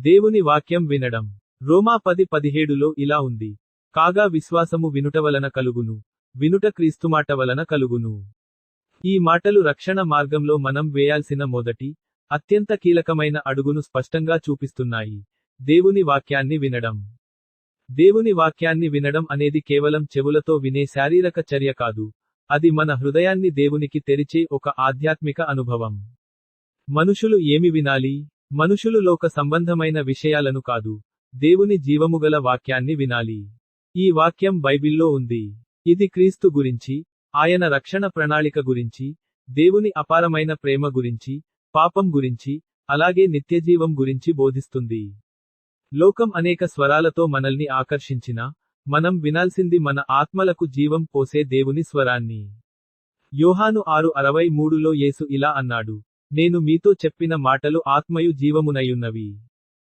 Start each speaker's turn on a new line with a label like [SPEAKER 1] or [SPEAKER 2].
[SPEAKER 1] దేవుని వాక్యం వినడం. రోమా పది పదిహేడులో ఇలా ఉంది. కాగా విశ్వాసము వినుట వలన కలుగును. వినుట క్రీస్తుమాట వలన కలుగును. ఈ మాటలు రక్షణ మార్గంలో మనం వేయాల్సిన మొదటి అత్యంత కీలకమైన అడుగును స్పష్టంగా చూపిస్తున్నాయి. దేవుని వాక్యాన్ని వినడం. దేవుని వాక్యాన్ని వినడం అనేది కేవలం చెవులతో వినే శారీరక చర్య కాదు. అది మన హృదయాన్ని దేవునికి తెరిచే ఒక ఆధ్యాత్మిక అనుభవం. మనుషులు ఏమి వినాలి? మనుషులు లోక సంబంధమైన విషయాలను కాదు దేవుని జీవముగల వాక్యాన్ని వినాలి. ఈ వాక్యం బైబిల్లో ఉంది. ఇది క్రీస్తు గురించి ఆయన రక్షణ ప్రణాళిక గురించి దేవుని అపారమైన ప్రేమ గురించి పాపం గురించి అలాగే నిత్యజీవం గురించి బోధిస్తుంది. లోకం అనేక స్వరాలతో మనల్ని ఆకర్షించినా మనం వినాల్సింది మన ఆత్మలకు జీవం పోసే దేవుని స్వరాన్ని. యోహాను ఆరు అరవై మూడులో యేసు ఇలా అన్నాడు నేను మీతో చెప్పిన మాటలు ఆత్మయు జీవమునయున్నవి.